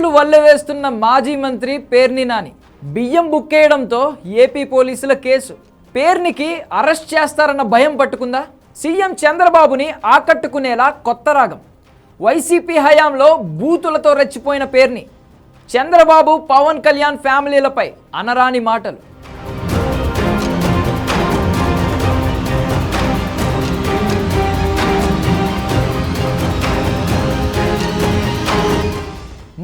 వల్ల వేస్తున్న మాజీ మంత్రి పేర్ని నాని. బియ్యం బుక్కేయడంతో ఏపీ పోలీసుల కేసు. పేర్నికి అరెస్ట్ చేస్తారన్న భయం పట్టుకుందా? సీఎం చంద్రబాబుని ఆకట్టుకునేలా కొత్త రాగం. వైసీపీ హయాంలో బూతులతో రెచ్చిపోయిన పేర్ని. చంద్రబాబు పవన్ కళ్యాణ్ ఫ్యామిలీలపై అనరాని మాటలు.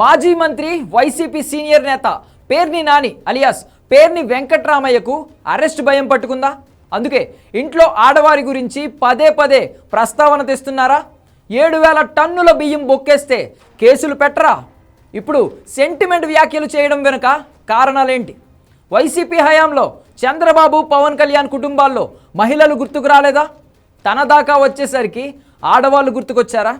మాజీ మంత్రి వైసీపీ సీనియర్ నేత పేర్ని నాని అలియాస్ పేర్ని వెంకట్రామయ్యకు అరెస్ట్ భయం పట్టుకుందా? అందుకే ఇంట్లో ఆడవారి గురించి పదే పదే ప్రస్తావన తెస్తున్నారా? ఏడు వేల టన్నుల బియ్యం బొక్కేస్తే కేసులు పెట్టరా? ఇప్పుడు సెంటిమెంట్ వ్యాఖ్యలు చేయడం వెనుక కారణాలేంటి? వైసీపీ హయాంలో చంద్రబాబు పవన్ కళ్యాణ్ కుటుంబాల్లో మహిళలు గుర్తుకు రాలేదా? తన దాకా వచ్చేసరికి ఆడవాళ్ళు గుర్తుకొచ్చారా?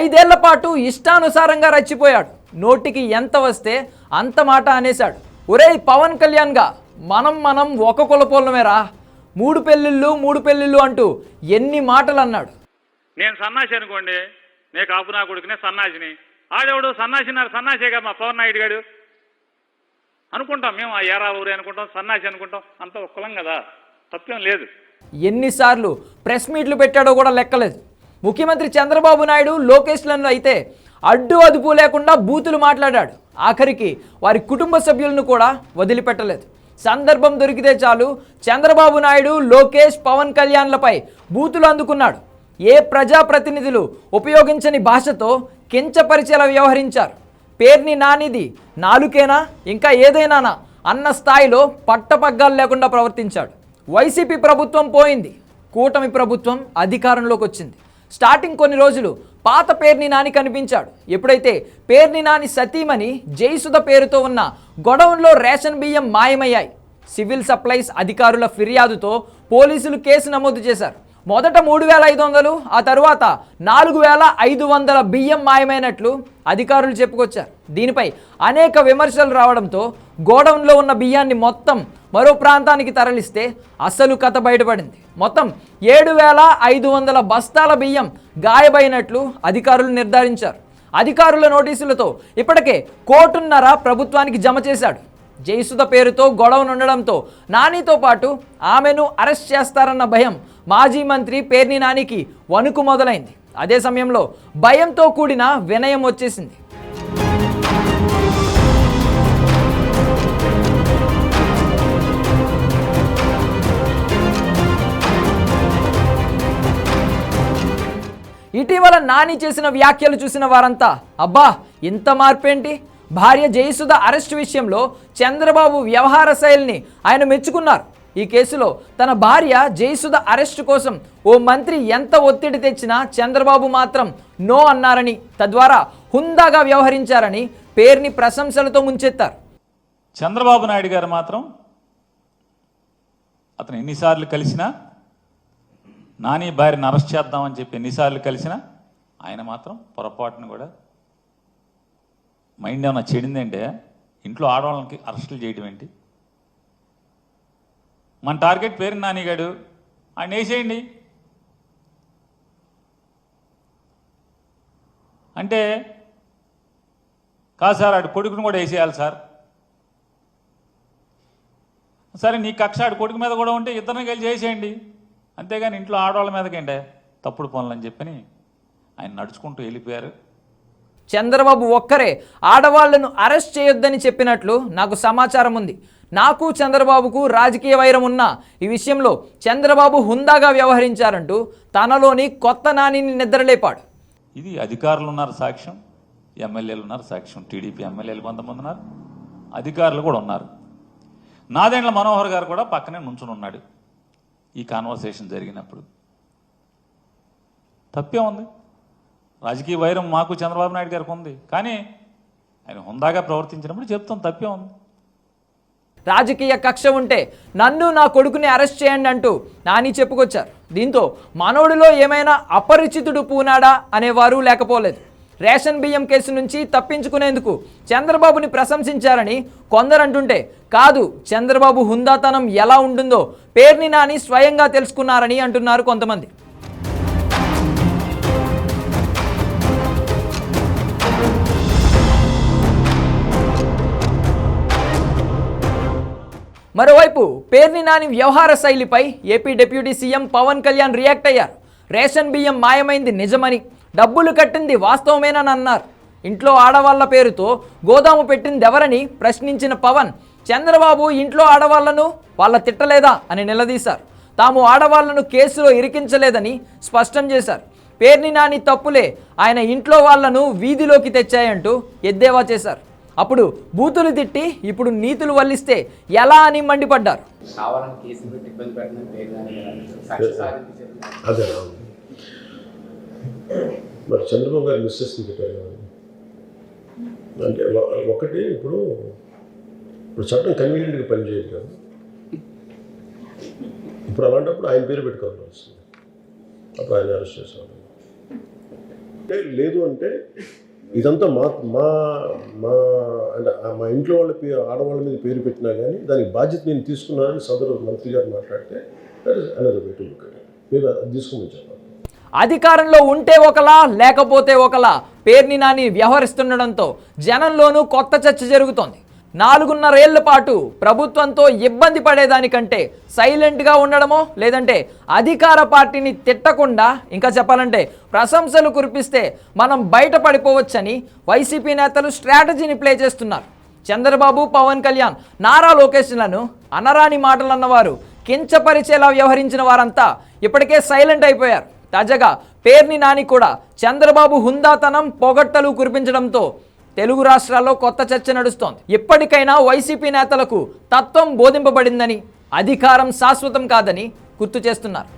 ఐదేళ్ళ పాటు ఇష్టానుసారంగా రచ్చిపోయాడు. నోటికి ఎంత వస్తే అంత మాట అనేశాడు. ఒరేయ్ పవన్ కళ్యాణ్గా మనం మనం ఒక కులపోలమేరా? మూడు పెళ్ళిళ్ళు మూడు పెళ్ళిళ్ళు అంటూ ఎన్ని మాటలు అన్నాడు నేను సన్నాసి అనుకోండి నేను కాపు నా కొడుకునే సన్నాసిని. ఆడెవడు? సన్నాసి సన్నాసేగా మా పవన్ నాయుడు గారు అనుకుంటాం మేము ఆ ఏరా ఊరే అనుకుంటాం సన్నాసి అనుకుంటాం అంత ఒక్కలం కదా. తప్పేం లేదు. ఎన్నిసార్లు ప్రెస్ మీట్లు పెట్టాడో కూడా లెక్కలేదు. ముఖ్యమంత్రి చంద్రబాబు నాయుడు లోకేష్లను అయితే అడ్డు అదుపు లేకుండా బూతులు మాట్లాడాడు. ఆఖరికి వారి కుటుంబ సభ్యులను కూడా వదిలిపెట్టలేదు. సందర్భం దొరికితే చాలు చంద్రబాబు నాయుడు లోకేష్ పవన్ కళ్యాణ్లపై బూతులు అందుకున్నాడు. ఏ ప్రజాప్రతినిధులు ఉపయోగించని భాషతో కించపరిచేలా వ్యవహరించారు. పేర్ని నానిది నాలుకేనా ఇంకా ఏదైనానా అన్న స్థాయిలో పట్టపగ్గాలు లేకుండా ప్రవర్తించాడు. వైసీపీ ప్రభుత్వం పోయింది. కూటమి ప్రభుత్వం అధికారంలోకి వచ్చింది. స్టార్టింగ్ కొన్ని రోజులు పాత పేర్ని నాని కనిపించాడు. ఎప్పుడైతే పేర్ని నాని సతీమణి జయసుధ పేరుతో ఉన్న గొడవంలో రేషన్ బియ్యం మాయమయ్యాయి. సివిల్ సప్లైస్ అధికారుల ఫిర్యాదుతో పోలీసులు కేసు నమోదు చేశారు. మొదట మూడు వేల ఐదు వందలు ఆ తరువాత నాలుగు వేల ఐదు వందల బియ్యం మాయమైనట్లు అధికారులు చెప్పుకొచ్చారు. దీనిపై అనేక విమర్శలు రావడంతో గోడౌన్లో ఉన్న బియ్యాన్ని మొత్తం మరో ప్రాంతానికి తరలిస్తే అసలు కథ బయటపడింది. మొత్తం ఏడు వేల ఐదు వందల బస్తాల బియ్యం గాయబైనట్లు అధికారులు నిర్ధారించారు. అధికారుల నోటీసులతో ఇప్పటికే కోటున్నర ప్రభుత్వానికి జమ చేశాడు. జయసుధ పేరుతో గొడవ ఉండడంతో నానితో పాటు ఆమెను అరెస్ట్ చేస్తారన్న భయం మాజీ మంత్రి పేర్ని నానికి వణుకు మొదలైంది. అదే సమయంలో భయంతో కూడిన వినయం వచ్చేసింది. ఇటీవల నాని చేసిన వ్యాఖ్యలు చూసిన వారంతా అబ్బా ఇంత మార్పేంటి? భార్య జయసుధ అరెస్ట్ విషయంలో చంద్రబాబు వ్యవహార శైలిని ఆయన మెచ్చుకున్నారు. ఈ కేసులో తన భార్య జయసుధ అరెస్టు కోసం ఓ మంత్రి ఎంత ఒత్తిడి తెచ్చినా చంద్రబాబు మాత్రం నో అన్నారని తద్వారా హుందాగా వ్యవహరించారని పేరుని ప్రశంసలతో ముంచెత్తారు. చంద్రబాబు నాయుడు గారు మాత్రం అతను ఎన్నిసార్లు కలిసినా నాని భార్యను అరెస్ట్ చేద్దామని చెప్పి ఎన్నిసార్లు కలిసినా ఆయన మాత్రం పొరపాటును కూడా మైండ్ ఏమైనా చెడిందంటే ఇంట్లో ఆడవాళ్ళకి అరెస్టులు చేయడం ఏంటి? మన టార్గెట్ పేరు నానిగాడు ఆయన వేసేయండి. అంటే కాదు సార్ ఆడు కొడుకును కూడా వేసేయాలి సార్. సరే నీ కక్ష ఆడు కొడుకు మీద కూడా ఉంటే ఇద్దరిని కలిసి చేసేయండి అంతేగాని ఇంట్లో ఆడవాళ్ళ మీదకంటే తప్పుడు పనులు అని చెప్పని ఆయన నడుచుకుంటూ వెళ్ళిపోయారు. చంద్రబాబు ఒక్కరే ఆడవాళ్ళను అరెస్ట్ చేయొద్దని చెప్పినట్లు నాకు సమాచారం ఉంది. నాకు చంద్రబాబుకు రాజకీయ వైరం ఉన్నా ఈ విషయంలో చంద్రబాబు హుందాగా వ్యవహరించారంటూ తనలోని కొత్త నానిని నిద్రలేపాడు. ఇది అధికారులు ఉన్నారు సాక్ష్యం ఎమ్మెల్యేలు ఉన్నారు సాక్ష్యం టీడీపీ ఎమ్మెల్యేలు కొంతమంది ఉన్నారు అధికారులు కూడా ఉన్నారు. నాదేండ్ల మనోహర్ గారు కూడా పక్కనే నుంచుని ఉన్నాడు ఈ కాన్వర్సేషన్ జరిగినప్పుడు. తప్పే ఉంది. రాజకీయ వైరం మాకు చంద్రబాబు నాయుడు గారికి ఉంది. కానీ ఆయన హుందాగా ప్రవర్తించినప్పుడు చెప్తాం తప్పే ఉంది. రాజకీయ కక్ష ఉంటే నన్ను నా కొడుకుని అరెస్ట్ చేయండి అంటూ నాని చెప్పుకొచ్చారు. దీంతో మనోడిలో ఏమైనా అపరిచితుడు పూనాడా అనేవారు లేకపోలేదు. రేషన్ బియ్యం కేసు నుంచి తప్పించుకునేందుకు చంద్రబాబుని ప్రశంసించారని కొందరు అంటుంటే కాదు చంద్రబాబు హుందాతనం ఎలా ఉంటుందో పేర్ని నాని స్వయంగా తెలుసుకున్నారని అంటున్నారు కొంతమంది. మరోవైపు పేర్ని నాని వ్యవహార శైలిపై AP deputy CM Pawan Kalyan react అయ్యారు. రేషన్ బియ్యం మాయమైంది నిజమని డబ్బులు కట్టింది వాస్తవమేనని అన్నారు ఇంట్లో ఆడవాళ్ళ పేరుతో గోదాము పెట్టింది ఎవరని ప్రశ్నించిన పవన్ చంద్రబాబు ఇంట్లో ఆడవాళ్ళను వాళ్ళ తిట్టలేదా అని నిలదీశారు. తాము ఆడవాళ్ళను కేసులో ఇరికించలేదని స్పష్టం చేశారు. పేర్ని నాని తప్పులే ఆయన ఇంట్లో వాళ్ళను వీధిలోకి తెచ్చాయంటూ ఎద్దేవా చేశారు. అప్పుడు బూతులు తిట్టి ఇప్పుడు నీతులు వల్లిస్తే ఎలా అని మండిపడ్డారు? అదే. మరి చంద్రబాబు గారు మిస్సెస్ని పెట్టారు కదా. అంటే ఒకటి ఇప్పుడు ఇప్పుడు చట్టం కన్వీనియంట్గా పనిచేయదు కదా. ఇప్పుడు అలాంటప్పుడు ఆయన పేరు పెట్టుకోవాల్సి వస్తుంది. అప్పుడు ఆయన అరెస్ట్ చేసేవాళ్ళు. అంటే లేదు అంటే ఇదంతా మా మా మా అంటే మా ఇంట్లో వాళ్ళ పేరు ఆడవాళ్ళ మీద పేరు పెట్టినా కానీ దానికి బాధ్యత నేను తీసుకున్నానని సదరు మంత్రి గారు మాట్లాడితే అనేది పెట్టి మీరు అది తీసుకుని అధికారంలో ఉంటే ఒకలా లేకపోతే ఒకలా పేర్ని నాని వ్యవహరిస్తుండడంతో జనంలోనూ కొత్త చర్చ జరుగుతోంది. నాలుగున్నరేళ్ళ పాటు ప్రభుత్వంతో ఇబ్బంది పడేదానికంటే సైలెంట్గా ఉండడమో లేదంటే అధికార పార్టీని తిట్టకుండా ఇంకా చెప్పాలంటే ప్రశంసలు కురిపిస్తే మనం బయటపడిపోవచ్చని వైసీపీ నేతలు స్ట్రాటజీని ప్లే చేస్తున్నారు. చంద్రబాబు పవన్ కళ్యాణ్ నారా లోకేష్లను అనరాని మాటలు అన్నవారు కించపరిచేలా వ్యవహరించిన వారంతా ఇప్పటికే సైలెంట్ అయిపోయారు. తాజాగా పేర్ని నాని కూడా చంద్రబాబు హుందాతనం పొగట్టలు కురిపించడంతో తెలుగు రాష్ట్రాల్లో కొత్త చర్చ నడుస్తోంది. ఇప్పటికైనా వైసీపీ నేతలకు తత్వం బోధింపబడిందని అధికారం శాశ్వతం కాదని గుర్తు చేస్తున్నారు.